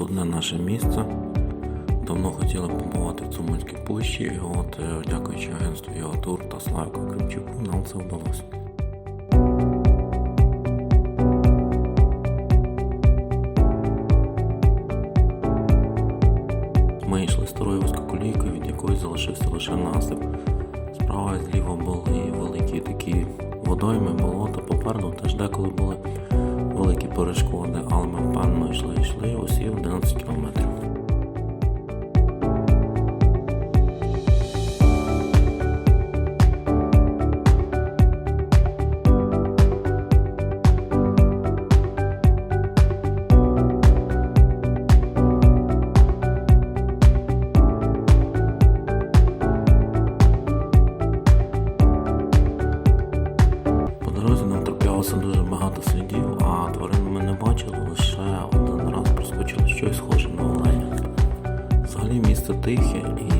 наше місце. Давно хотіли побувати в Цумельській пущі, і от е, дякуючи агентству Єватур та Славіку Кримчуку, нам це вдалося. Ми йшли старою вузькоколійкою, від якої залишився лише насип. Справа і зліва були великі такі водойми, болота, попереду теж деколи були великі перешкоди, але ми впевнено йшли, йшли усі 11 кілометрів. По дорозі нам траплялося дуже багато слідів, тихе і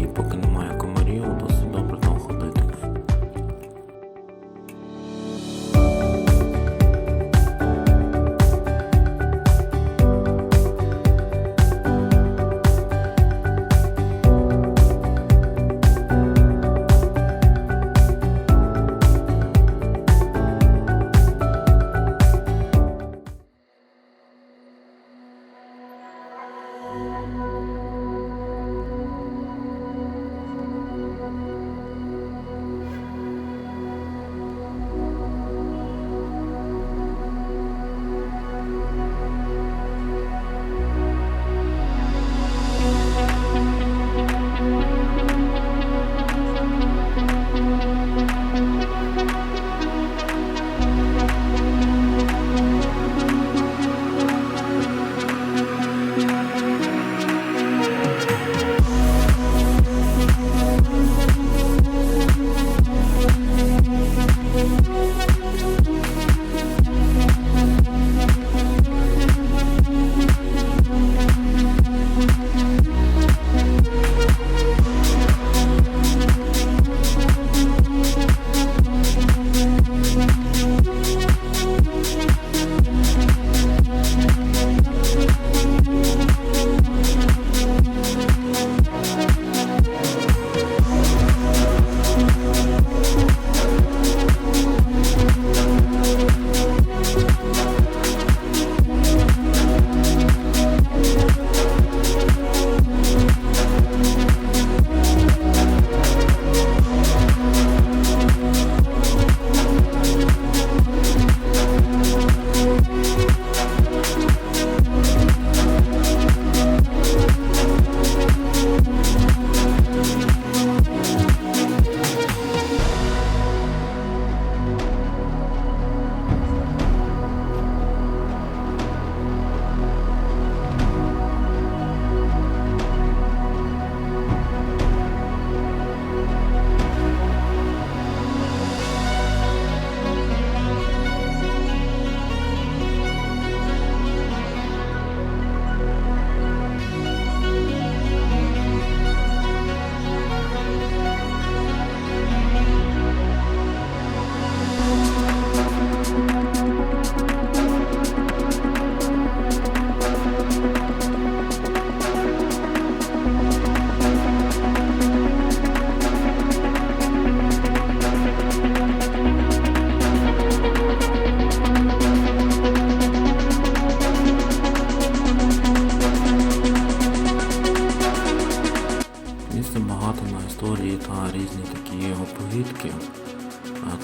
різні такі оповідки.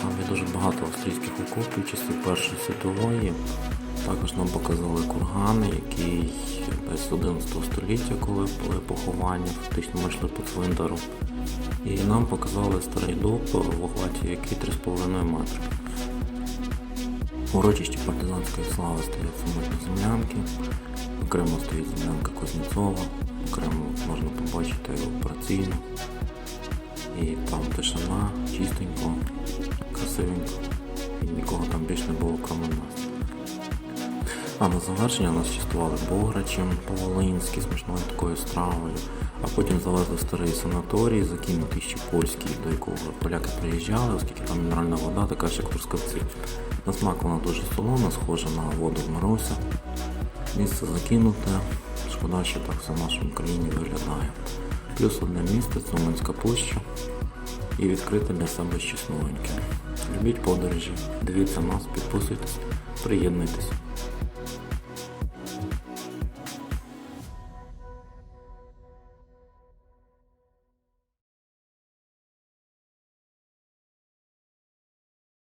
Там є дуже багато австрійських окопів часів Першої світової. Також нам показали кургани, які з 11 століття, коли були поховання, фактично ми йшли по цвинтару. І нам показали старий дуб в охваті який 3,5 метри. В урочищі партизанської слави стоять самотні землянки, окремо стоїть землянка Кузнєцова, окремо можна побачити операційну. І там тишина, чистенько, красивенько. І нікого там більше не було, крім нас. А на завершення нас частували бограчем по-волинськи, смачною такою стравою. А потім завезли в старий санаторій, закинутий ще польський, до якого поляки приїжджали, оскільки там мінеральна вода, така ж як Трускавці. На смак вона дуже солона, схожа на воду в Маруся. Місце закинуте, подальше так все в нашій країні виглядає. Плюс одне місце Цуманська пуща і відкрите для себе щось новеньке. Любіть подорожі, дивіться нас, підписуйтесь, приєднуйтесь.